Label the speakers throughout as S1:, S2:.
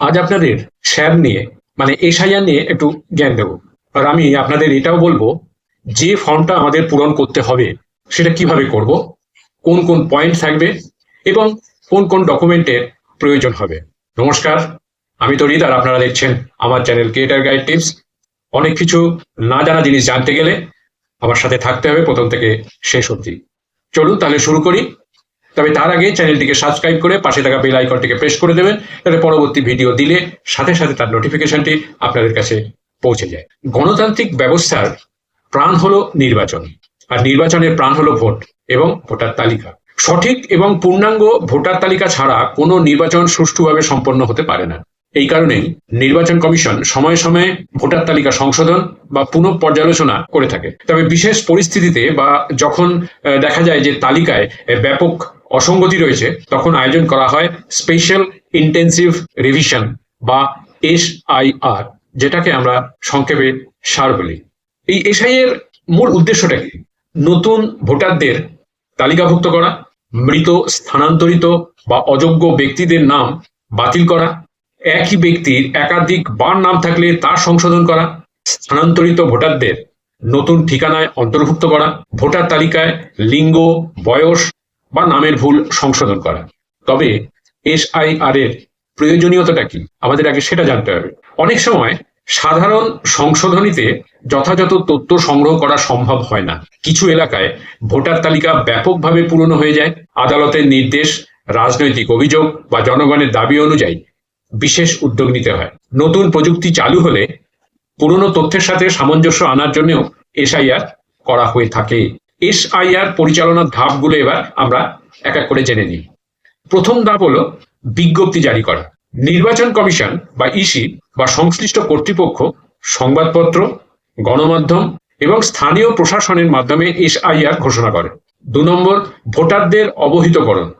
S1: আজ আপনাদের শ্যাব নিয়ে মানে এসআইআর নিয়ে একটু জ্ঞান দেব। আর আমি আপনাদের এটাও বলব, যে ফর্মটা আমাদের পূরণ করতে হবে, সেটা কীভাবে করব, কোন কোন পয়েন্ট থাকবে এবং কোন কোন ডকুমেন্টের প্রয়োজন হবে। নমস্কার, আমি তো আর আপনারা দেখছেন আমার চ্যানেল ক্রিয়েটার গাইড টিপস। অনেক কিছু না জানা জিনিস জানতে গেলে আমার সাথে থাকতে হবে, প্রথম থেকে শেষ অবধি। চলুন তাহলে শুরু করি। তবে তার আগে চ্যানেলটিকে সাবস্ক্রাইব করে পাশে থাকা বেল আইকনটিকে প্রেস করে দেবেন, যাতে পরবর্তী ভিডিও দিলে সাথে সাথে তার নোটিফিকেশনটি আপনাদের কাছে পৌঁছে যায়। গণতান্ত্রিক ব্যবস্থার প্রাণ হলো নির্বাচন, আর নির্বাচনের প্রাণ হলো ভোট এবং ভোটার তালিকা। সঠিক এবং পূর্ণাঙ্গ ভোটার তালিকা ছাড়া কোনো নির্বাচন সুষ্ঠুভাবে সম্পন্ন হতে পারে না। এই কারণেই নির্বাচন কমিশন সময়ে সময়ে ভোটার তালিকা সংশোধন বা পুনঃ পর্যালোচনা করে থাকে। তবে বিশেষ পরিস্থিতিতে বা যখন দেখা যায় যে তালিকায় ব্যাপক অসঙ্গতি রয়েছে, তখন আয়োজন করা হয় স্পেশাল ইন্টেন্সিভ রিভিশন বা এসআইআর যেটাকে আমরা সংক্ষেপে সার বলি। এই এসআই এর মূল উদ্দেশ্যটা কি? নতুন ভোটারদের তালিকাভুক্ত করা, মৃত, স্থানান্তরিত বা অযোগ্য ব্যক্তিদের নাম বাতিল করা, একই ব্যক্তির একাধিক বার নাম থাকলে তার সংশোধন করা, স্থানান্তরিত ভোটারদের নতুন ঠিকানায় অন্তর্ভুক্ত করা, ভোটার তালিকায় লিঙ্গ, বয়স বা নামের ভুল সংশোধন করা। তবে এসআইআর এর প্রয়োজনীয়তাটা কি? আমাদের আগে সেটা জানতে হবে। অনেক সময় সাধারণ সংশোধনীতে যথাযথ তথ্য সংগ্রহ করা সম্ভব হয় না। কিছু এলাকায় ভোটার তালিকা ব্যাপকভাবে পূরণ হয়ে যায়। আদালতের নির্দেশ, রাজনৈতিক অভিযোগ বা জনগণের দাবি অনুযায়ী বিশেষ উদ্যোগ নিতে হয়। নতুন প্রযুক্তি চালু হলে পুরনো তথ্যের সাথে সামঞ্জস্য আনার জন্যও এসআইআর করা হয়ে থাকে। এসআইআর পরিচালনার ধাপগুলো এবার আমরা এক এক করে জেনে নিই। প্রথম ধাপ হলো বিজ্ঞপ্তি জারি করা। নির্বাচন কমিশন বা ইসি বা সংশ্লিষ্ট কর্তৃপক্ষ সংবাদপত্র, গণমাধ্যম এবং স্থানীয় প্রশাসনের মাধ্যমে এসআইআর ঘোষণা করে। দু নম্বর, ভোটারদের অবহিতকরণ।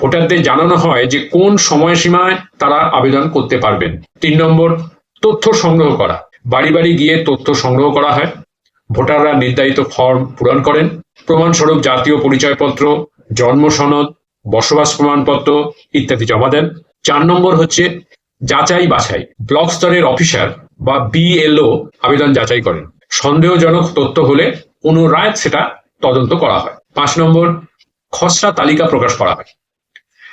S1: ভোটারদের জানানো হয় যে কোন সময়সীমায় তারা আবেদন করতে পারবেন। তিন নম্বর, তথ্য সংগ্রহ করা। বাড়ি বাড়ি গিয়ে তথ্য সংগ্রহ করা হয়। ভোটাররা নির্ধারিত ফর্ম পূরণ করেন। প্রমাণস্বরূপ জাতীয় পরিচয়পত্র, জন্ম সনদ, বসবাস প্রমাণপত্র ইত্যাদি জমা দেন। চার নম্বর হচ্ছে যাচাই বাছাই। ব্লক স্তরের অফিসার বা বিএলও আবেদন যাচাই করেন। সন্দেহজনক তথ্য হলে পুনরায় সেটা তদন্ত করা হয়। পাঁচ নম্বর, খসড়া তালিকা প্রকাশ করা হয়।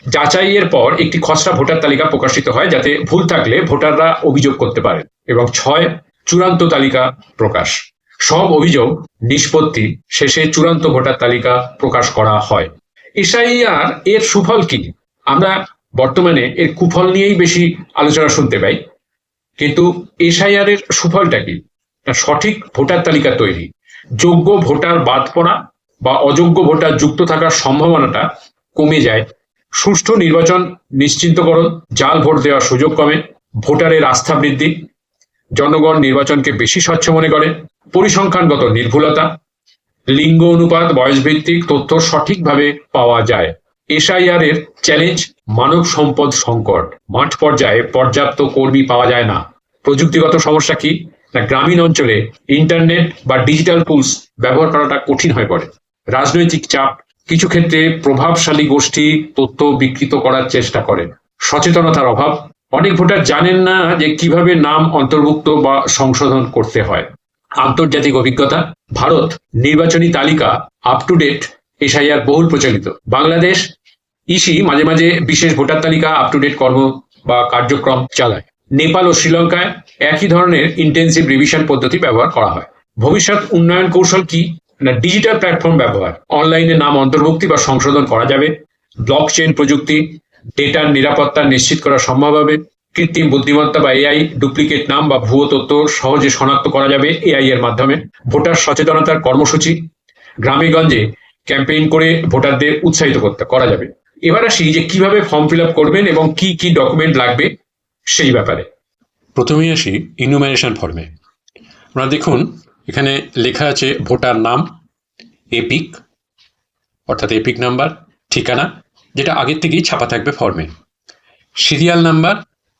S1: যাচাইয়ের পর একটি খসড়া ভোটার তালিকা প্রকাশিত হয় যাতে ভুল থাকলে ভোটাররা অভিযোগ করতে পারেন। এবং ছয়, চূড়ান্ত তালিকা প্রকাশ। সব অভিযোগ, নিষ্পত্তি শেষে চূড়ান্ত ভোটার তালিকা প্রকাশ করা হয়। এসআইআর এর সুফল কি? আমরা বর্তমানে এর কুফল নিয়েই বেশি আলোচনা শুনতে পাই। কিন্তু এসআইআর এর সুফলটা কি? সঠিক ভোটার তালিকা তৈরি, যোগ্য ভোটার বাদ পড়া বা অযোগ্য ভোটার যুক্ত থাকার সম্ভাবনাটা কমে যায়। সুষ্ঠু নির্বাচন নিশ্চিন্তকরণ, জাল ভোট দেওয়ার সুযোগ কমে, ভোটারের আস্থা বৃদ্ধি, জনগণ নির্বাচনকে বেশি স্বচ্ছ মনে করে পরিসংখ্যানগত নির্ভুলতা, লিঙ্গ অনুপাত, বয়সভিত্তিক তথ্য সঠিকভাবে পাওয়া যায়। এসআইআর এর চ্যালেঞ্জ, মানব সম্পদ সংকট। মাঠ পর্যায়ে পর্যাপ্ত কর্মী পাওয়া যায় না। প্রযুক্তিগত সমস্যা কি? না, গ্রামীণ অঞ্চলে ইন্টারনেট বা ডিজিটাল টুলস ব্যবহার করাটা কঠিন হয়ে পড়ে। রাজনৈতিক চাপ কিছু ক্ষেত্রে প্রভাবশালী গোষ্ঠী তথ্য বিকৃত করার চেষ্টা করে সচেতনতার অভাব। অনেক ভোটার জানেন না যে কীভাবে নাম অন্তর্ভুক্ত বা সংশোধন করতে হয়। আন্তর্জাতিক অভিজ্ঞতা, ভারত নির্বাচনী তালিকা আপ টু ডেট এসআইআর বহুল প্রচলিত। বাংলাদেশ ইসি মাঝে মাঝে বিশেষ ভোটার তালিকা আপ টু ডেট কর্ম বা কার্যক্রম চালায়। নেপাল ও শ্রীলঙ্কায় একই ধরনের ইন্টেন্সিভ রিভিশন পদ্ধতি ব্যবহার করা হয়। ভবিষ্যৎ উন্নয়ন কৌশল কি না ডিজিটাল প্ল্যাটফর্ম ব্যবহার? অনলাইনে নাম অন্তর্ভুক্তি বা সংশোধন করা যাবে? ব্লক চেইন প্রযুক্তি ডেটার নিরাপত্তা নিশ্চিত করা সম্ভব হবে? কৃত্রিম বুদ্ধিমত্তা বা এআই ডুপ্লিকেট নাম বা ভুয়ো তথ্য সহজে শনাক্ত করা যাবে এআই এর মাধ্যমে। ভোটার সচেতনতার কর্মসূচি। গ্রামে গঞ্জে ক্যাম্পেইন করে ভোটারদের উৎসাহিত করতে করা যাবে। এবার আসি যে কীভাবে ফর্ম ফিল করবেন এবং কি কি ডকুমেন্ট লাগবে সেই ব্যাপারে।
S2: প্রথমেই আসি ইনুমারেশন ফর্মে আপনারা দেখুন, এখানে লেখা আছে ভোটার নাম, এপিক, অর্থাৎ এপিক নাম্বার, ঠিকানা, যেটা আগের থেকেই ছাপা থাকবে ফর্মে সিরিয়াল নাম্বার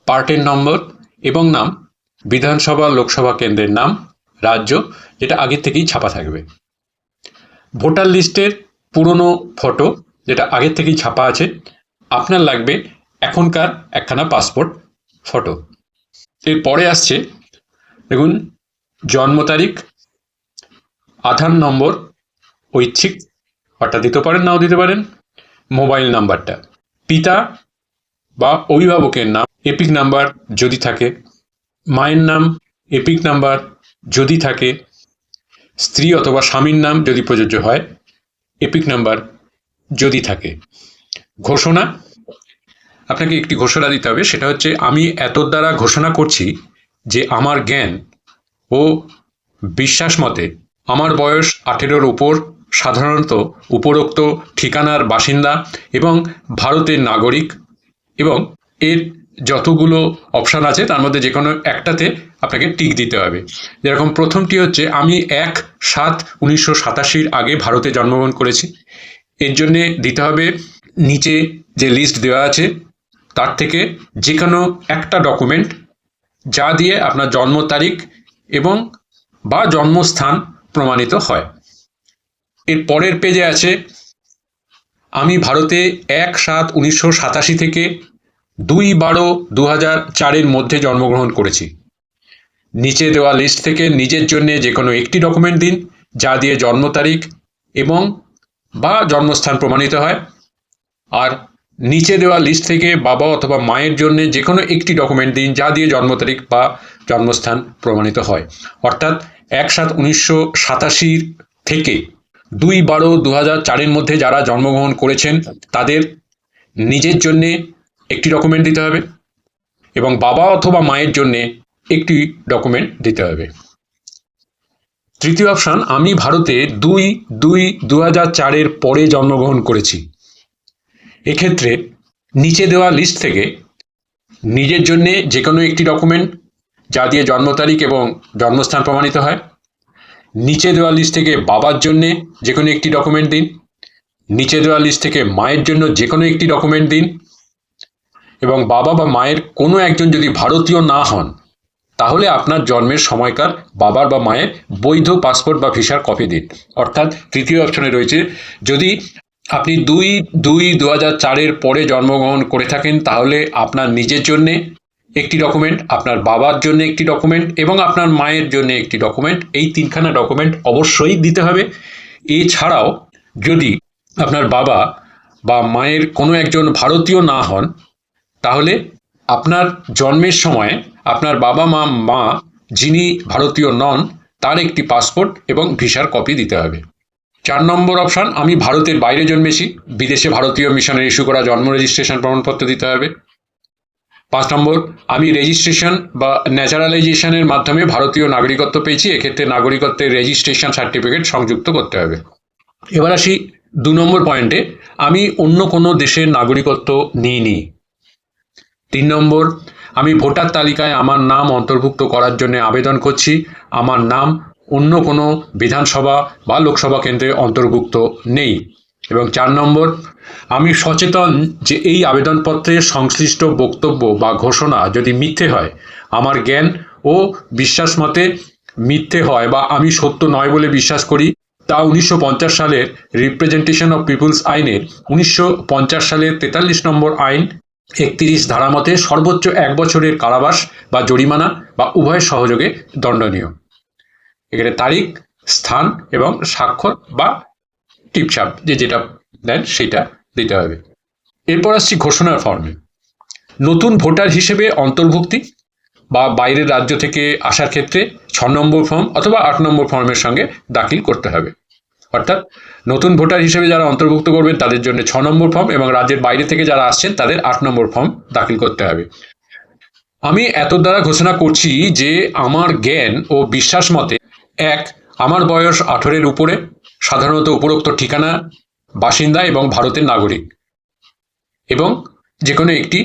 S2: পার্টের নম্বর এবং নাম, বিধানসভা, লোকসভা কেন্দ্রের নাম, রাজ্য, যেটা আগের থেকেই ছাপা থাকবে। ভোটার লিস্টের পুরনো ফটো, যেটা আগের থেকেই ছাপা আছে, আপনার লাগবে এখনকার একখানা পাসপোর্ট ফটো। এরপরে আসছে, দেখুন, জন্ম তারিখ, আধার নম্বর, ঐচ্ছিক, অর্থাৎ দিতে পারেন, নাও দিতে পারেন, মোবাইল নাম্বারটা। পিতা বা অভিভাবকের নাম, এপিক নাম্বার যদি থাকে, মায়ের নাম, এপিক নাম্বার যদি থাকে, স্ত্রী অথবা স্বামীর নাম যদি প্রযোজ্য হয়, এপিক নাম্বার যদি থাকে। ঘোষণা, আপনাকে একটি ঘোষণা দিতে হবে, সেটা হচ্ছে আমি এত দ্বারা ঘোষণা করছি যে আমার জ্ঞান ও বিশ্বাস মতে আমার বয়স আঠেরোর উপর, সাধারণত উপরোক্ত ঠিকানার বাসিন্দা এবং ভারতের নাগরিক এবং এর যতগুলো অপশান আছে, তার মধ্যে যে কোনো একটাতে আপনাকে টিক দিতে হবে। যেরকম প্রথমটি হচ্ছে, আমি এক সাত উনিশশো সাতাশির আগে ভারতে জন্মগ্রহণ করেছি। এর জন্যে দিতে হবে নিচে যে লিস্ট দেওয়া আছে, তার থেকে যে কোনো একটা ডকুমেন্ট যা দিয়ে আপনার জন্ম তারিখ এবং বা জন্মস্থান প্রমাণিত হয়। এর পরের পেজে আছে, আমি ভারতে এক সাত উনিশশো সাতাশি থেকে দুই বারো দু হাজার চারের মধ্যে জন্মগ্রহণ করেছি। নিচে দেওয়া লিস্ট থেকে নিজের জন্য যে কোনো একটি ডকুমেন্ট দিন, যা দিয়ে জন্ম তারিখ এবং বা জন্মস্থান প্রমাণিত হয়। আর নিচে দেওয়া লিস্ট থেকে বাবা অথবা মায়ের জন্য যে কোনো একটি ডকুমেন্ট দিন, যা দিয়ে জন্ম তারিখ বা জন্মস্থান প্রমাণিত হয়। অর্থাৎ এক সাত উনিশশো সাতাশির থেকে দুই বারো দু হাজার চারের মধ্যে যারা জন্মগ্রহণ করেছেন, তাদের নিজের জন্যে একটি ডকুমেন্ট দিতে হবে এবং বাবা অথবা মায়ের জন্যে একটি ডকুমেন্ট দিতে হবে। তৃতীয় অপশান আমি ভারতে দুই দুই দু হাজার চারের পরে জন্মগ্রহণ করেছি। এক্ষেত্রে নিচে দেওয়া লিস্ট থেকে নিজের জন্যে যে কোনো একটি ডকুমেন্ট যা দিয়ে জন্ম তারিখ এবং জন্মস্থান প্রমাণিত হয়, নিচে দেওয়া লিস্ট থেকে বাবার জন্যে যে কোনো একটি ডকুমেন্ট দিন, নিচে দেওয়া লিস্ট থেকে মায়ের জন্য যে কোনো একটি ডকুমেন্ট দিন এবং বাবা বা মায়ের কোনো একজন যদি ভারতীয় না হন, তাহলে আপনার জন্মের সময়কার বাবার বা মায়ের বৈধ পাসপোর্ট বা ভিসার কপি দিন। অর্থাৎ তৃতীয় অপশনে রয়েছে, যদি আপনি দুই দুই দু হাজার চারের পরে জন্মগ্রহণ করে থাকেন, তাহলে আপনার নিজের জন্যে একটি ডকুমেন্ট আপনার বাবার জন্য একটি ডকুমেন্ট এবং আপনার মায়ের জন্য একটি ডকুমেন্ট এই তিনখানা ডকুমেন্ট অবশ্যই দিতে হবে। এছাড়াও যদি আপনার বাবা বা মায়ের কোনো একজন ভারতীয় না হন তাহলে আপনার জন্মের সময় আপনার বাবা মা মা যিনি ভারতীয় নন, তার একটি পাসপোর্ট এবং ভিসার কপি দিতে হবে। চার নম্বর অপশান, আমি ভারতের বাইরে জন্মেছি, বিদেশে ভারতীয় মিশনের ইস্যু করা জন্ম রেজিস্ট্রেশন প্রমাণপত্র দিতে হবে। পাঁচ নম্বর, আমি রেজিস্ট্রেশন বা ন্যাচারালাইজেশনের মাধ্যমে ভারতীয় নাগরিকত্ব পেয়েছি, এক্ষেত্রে নাগরিকত্বের রেজিস্ট্রেশন সার্টিফিকেট সংযুক্ত করতে হবে। এবার আসি দু নম্বর পয়েন্টে, আমি অন্য কোনো দেশের নাগরিকত্ব নিইনি। তিন নম্বর, আমি ভোটার তালিকায় আমার নাম অন্তর্ভুক্ত করার জন্য আবেদন করছি। আমার নাম অন্য কোনো বিধানসভা বা লোকসভা কেন্দ্রে অন্তর্ভুক্ত নেই। এবং চার নম্বর, আমি সচেতন যে এই আবেদনপত্রের সংশ্লিষ্ট বক্তব্য বা ঘোষণা যদি মিথ্যে হয়, আমার জ্ঞান ও বিশ্বাস মতে মিথ্যে হয় বা আমি সত্য নয় বলে বিশ্বাস করি, তা উনিশশো পঞ্চাশ সালের রিপ্রেজেন্টেশন অফ পিপুলস আইনের উনিশশো পঞ্চাশ সালের তেতাল্লিশ নম্বর আইন একত্রিশ ধারা মতে সর্বোচ্চ এক বছরের কারাবাস বা জরিমানা বা উভয় সহযোগে দণ্ডনীয়। এখানে তারিখ, স্থান এবং স্বাক্ষর বা টিপছাপ যে যেটা দেন সেটা দিতে হবে। এরপর আসছি ঘোষণার ফর্মে নতুন ভোটার হিসেবে অন্তর্ভুক্তি বা বাইরের রাজ্য থেকে আসার ক্ষেত্রে ছ নম্বর ফর্ম অথবা আট নম্বর ফর্মের সঙ্গে দাখিল করতে হবে। অর্থাৎ নতুন ভোটার হিসেবে যারা অন্তর্ভুক্ত করবেন, তাদের জন্য ছ নম্বর ফর্ম এবং রাজ্যের বাইরে থেকে যারা আসছেন, তাদের আট নম্বর ফর্ম দাখিল করতে হবে। আমি এত দ্বারা ঘোষণা করছি যে আমার জ্ঞান ও বিশ্বাস মতে, এক, আমার বয়স আঠেরোর উপরে, সাধারণত উপরোক্ত ঠিকানা, বাসিন্দা এবং ভারতের নাগরিক। এবং যে কোনো একটি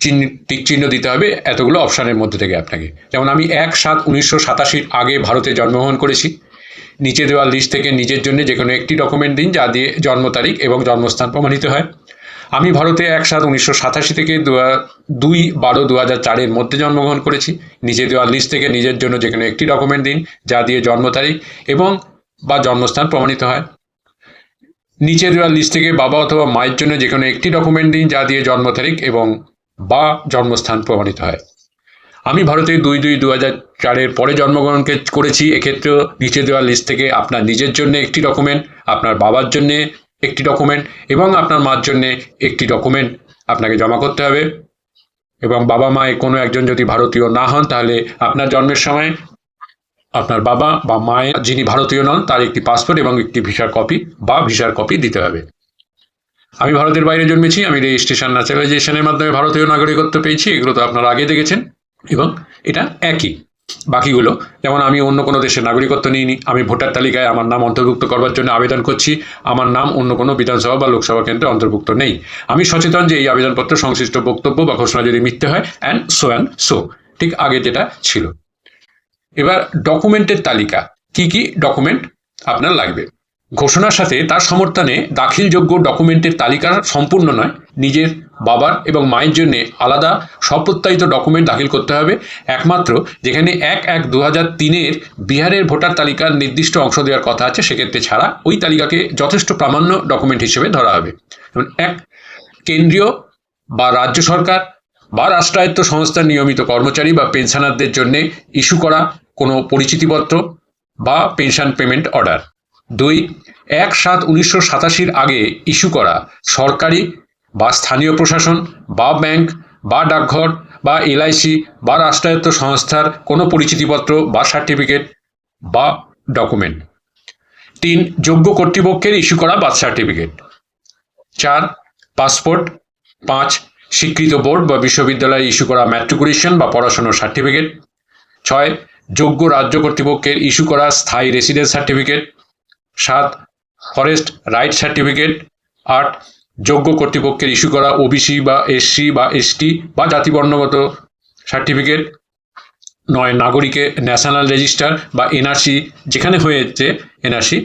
S2: চিহ্ন টিক চিহ্ন দিতে হবে এতগুলো অপশানের মধ্যে থেকে আপনাকে। যেমন আমি এক সাত উনিশশো সাতাশির আগে ভারতে জন্মগ্রহণ করেছি নিচে দেওয়া লিস্ট থেকে নিজের জন্য যে কোনো একটি ডকুমেন্ট দিন, যা দিয়ে জন্ম তারিখ এবং জন্মস্থান প্রমাণিত হয়। আমি ভারতে এক সাত উনিশশো সাতাশি থেকে দুই বারো দু হাজার চারের মধ্যে জন্মগ্রহণ করেছি। নিচে দেওয়া লিস্ট থেকে নিজের জন্য যে কোনো একটি ডকুমেন্ট দিন, যা দিয়ে জন্ম তারিখ এবং বা জন্মস্থান প্রমাণিত হয়। নিচে দেওয়া লিস্ট থেকে বাবা অথবা মায়ের জন্য যে কোনো একটি ডকুমেন্ট দিন, যা দিয়ে জন্ম তারিখ এবং বা জন্মস্থান প্রমাণিত হয়। আমি ভারতে দুই দুই দু হাজার চারের পরে জন্মগ্রহণকে করেছি। এক্ষেত্রেও নিচে দেওয়া লিস্ট থেকে আপনার নিজের জন্য একটি ডকুমেন্ট আপনার বাবার জন্য একটি ডকুমেন্ট এবং আপনার মার জন্য একটি ডকুমেন্ট আপনাকে জমা করতে হবে। এবং বাবা মায়ের কোনো একজন যদি ভারতীয় না হন, তাহলে আপনার জন্মের সময় আপনার বাবা বা মায়ের যিনি ভারতীয় নন, তার একটি পাসপোর্ট এবং একটি ভিসার কপি বা ভিসার কপি দিতে হবে। আমি ভারতের বাইরে জন্মেছি, আমি রেজিস্ট্রেশন ন্যাচারালাইজেশনের মাধ্যমে ভারতীয় নাগরিকত্ব পেয়েছি, এগুলো তো আপনারা আগে দেখেছেন। এবং এটা একই বাকিগুলো। যেমন আমি অন্য কোনো দেশের নাগরিকত্ব নিইনি, আমি ভোটার তালিকায় আমার নাম অন্তর্ভুক্ত করবার জন্য আবেদন করছি, আমার নাম অন্য কোনো বিধানসভা বা লোকসভা কেন্দ্রে অন্তর্ভুক্ত নেই। আমি সচেতন যে এই আবেদনপত্র সংশ্লিষ্ট বক্তব্য বা ঘোষণা যদি মিথ্যে হয় অ্যান্ড সো অ্যান্ড সো ঠিক আগে যেটা ছিল। এবার ডকুমেন্টের তালিকা, কি কি ডকুমেন্ট আপনার লাগবে? ঘোষণার সাথে তার সমর্থনে দাখিলযোগ্য ডকুমেন্টের তালিকা সম্পূর্ণ নয়, নিজের বাবার এবং মায়ের জন্য আলাদা সপ্রত্যায়িত ডকুমেন্ট দাখিল করতে হবে। একমাত্র যেখানে এক এক দু হাজার তিনের বিহারের ভোটার তালিকার নির্দিষ্ট অংশ দেওয়ার কথা আছে, সেক্ষেত্রে ছাড়া ওই তালিকাকে যথেষ্ট প্রামাণ্য ডকুমেন্ট হিসেবে ধরা হবে। এক, কেন্দ্রীয় বা রাজ্য সরকার বা রাষ্ট্রায়ত্ত সংস্থার নিয়মিত কর্মচারী বা পেনশনারদের জন্য ইস্যু করা কোনো পরিচিতিপত্র বা পেনশন পেমেন্ট অর্ডার। দুই, এক সাত উনিশশো সাতাশির আগে ইস্যু করা সরকারি বা স্থানীয় প্রশাসন, বা ব্যাংক, বা ডাকঘর, বা এলআইসি বা রাষ্ট্রায়ত্ত সংস্থার কোনো পরিচিতিপত্র, বা সার্টিফিকেট, বা ডকুমেন্ট। তিন, যোগ্য কর্তৃপক্ষের ইস্যু করা বার্থ সার্টিফিকেট। চার, পাসপোর্ট। পাঁচ, স্বীকৃত বোর্ড বা বিশ্ববিদ্যালয়ে ইস্যু করা ম্যাট্রিকুলেশন বা পড়াশোনার সার্টিফিকেট। ছয়, যোগ্য রাজ্য কর্তৃপক্ষের ইস্যু করা স্থায়ী রেসিডেন্স সার্টিফিকেট। সাত, ফরেস্ট রাইট সার্টিফিকেট। আট যোগ্য কর্তৃপক্ষের ইস্যু করা ওবিসি বা এসসি বা এসটি বা জাতিবর্ণগত সার্টিফিকেট নয়। নাগরিকের ন্যাশনাল রেজিস্টার বা এনআরসি যেখানে হয়েছে এনআরসি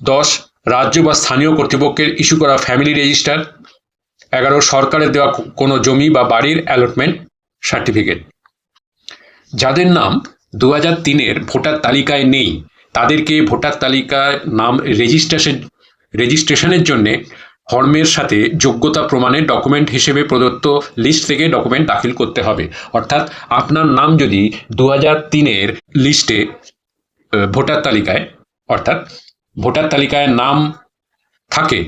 S2: দশ, রাজ্য বা স্থানীয় কর্তৃপক্ষের ইস্যু করা ফ্যামিলি রেজিস্টার এগারো, সরকারের দেওয়া কোনো জমি বা বাড়ির অ্যালটমেন্ট সার্টিফিকেট যাদের নাম দু হাজার তিনের ভোটার তালিকায় নেই, তাদেরকে ভোটার তালিকায় নাম রেজিস্ট্রেশন রেজিস্ট্রেশনের জন্য ফর্মের সাথে যোগ্যতা প্রমাণের ডকুমেন্ট হিসেবে প্রদত্ত লিস্ট থেকে ডকুমেন্ট দাখিল করতে হবে। অর্থাৎ আপনার নাম যদি দু হাজার তিনের লিস্টে ভোটার তালিকায়, অর্থাৎ ভোটার তালিকায় নাম থাকে,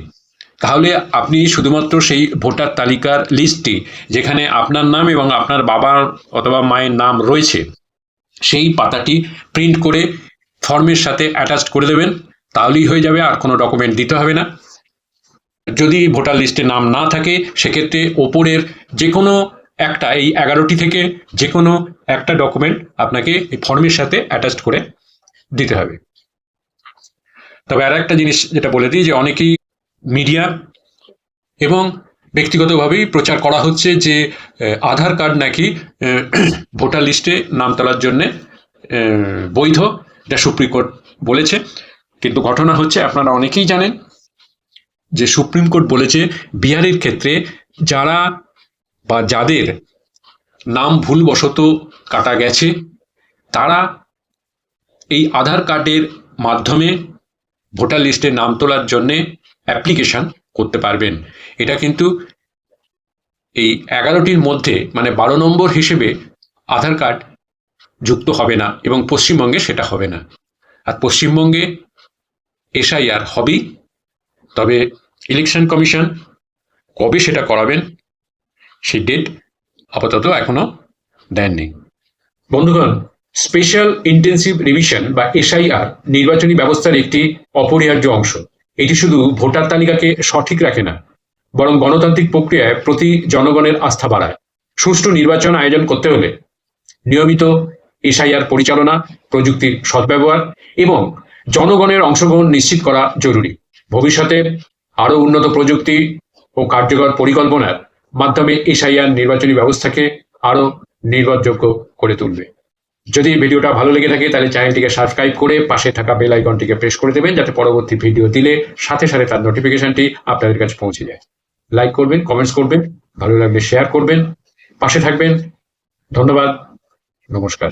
S2: তাহলে আপনি শুধুমাত্র সেই ভোটার তালিকার লিস্টটি যেখানে আপনার নাম এবং আপনার বাবার অথবা মায়ের নাম রয়েছে, সেই পাতাটি প্রিন্ট করে ফর্মের সাথে অ্যাটাচ করে দেবেন। তাহলেই হয়ে যাবে, আর কোনো ডকুমেন্ট দিতে হবে না। যদি ভোটার লিস্টে নাম না থাকে, সেক্ষেত্রে ওপরের যে কোনো একটা, এই এগারোটি থেকে যে কোনো একটা ডকুমেন্ট আপনাকে এই ফর্মের সাথে অ্যাটাচ করে দিতে হবে। তবে আর একটা জিনিস যেটা বলে দিই, যে অনেকেই মিডিয়া এবং ব্যক্তিগতভাবেই প্রচার করা হচ্ছে যে আধার কার্ড নাকি ভোটার লিস্টে নাম তোলার জন্যে বৈধ, এটা সুপ্রিম কোর্ট বলেছে। কিন্তু ঘটনা হচ্ছে, আপনারা অনেকেই জানেন যে সুপ্রিম কোর্ট বলেছে বিহারের ক্ষেত্রে যারা বা যাদের নাম ভুলবশত কাটা গেছে, তারা এই আধার কার্ডের মাধ্যমে ভোটার লিস্টে নাম তোলার জন্যে অ্যাপ্লিকেশন করতে পারবেন। এটা কিন্তু এই এগারোটির মধ্যে মানে বারো নম্বর হিসেবে আধার কার্ড যুক্ত হবে না এবং পশ্চিমবঙ্গে সেটা হবে না। আর পশ্চিমবঙ্গে এসআইআর হবেই। তবে ইলেকশন কমিশন কবে সেটা করাবেন, সেই ডেট আপাতত এখনও দেননি
S1: বন্ধুগণ স্পেশাল ইন্টেন্সিভ রিভিশন বা এসআইআর নির্বাচনী ব্যবস্থার একটি অপরিহার্য অংশ। এটি শুধু ভোটার তালিকাকে সঠিক রাখে না, বরং গণতান্ত্রিক প্রক্রিয়ায় প্রতি জনগণের আস্থা বাড়ায়। সুষ্ঠু নির্বাচন আয়োজন করতে হলে নিয়মিত এসআইআর পরিচালনা, প্রযুক্তির সদ্ব্যবহার এবং জনগণের অংশগ্রহণ নিশ্চিত করা জরুরি। ভবিষ্যতে আরও উন্নত প্রযুক্তি ও কার্যকর পরিকল্পনার মাধ্যমে এসআইআর নির্বাচনী ব্যবস্থাকে আরও নির্ভরযোগ্য করে তুলবে। যদি ভিডিওটা ভালো লেগে থাকে, তাহলে চ্যানেলটিকে সাবস্ক্রাইব করে পাশে থাকা বেল আইকনটিকে প্রেস করে দেবেন, যাতে পরবর্তী ভিডিও দিলে সাথে সাথে তার নোটিফিকেশনটি আপনাদের কাছে পৌঁছে যায়। লাইক করবেন, কমেন্টস করবেন, ভালো লাগলে শেয়ার করবেন, পাশে থাকবেন। ধন্যবাদ, নমস্কার।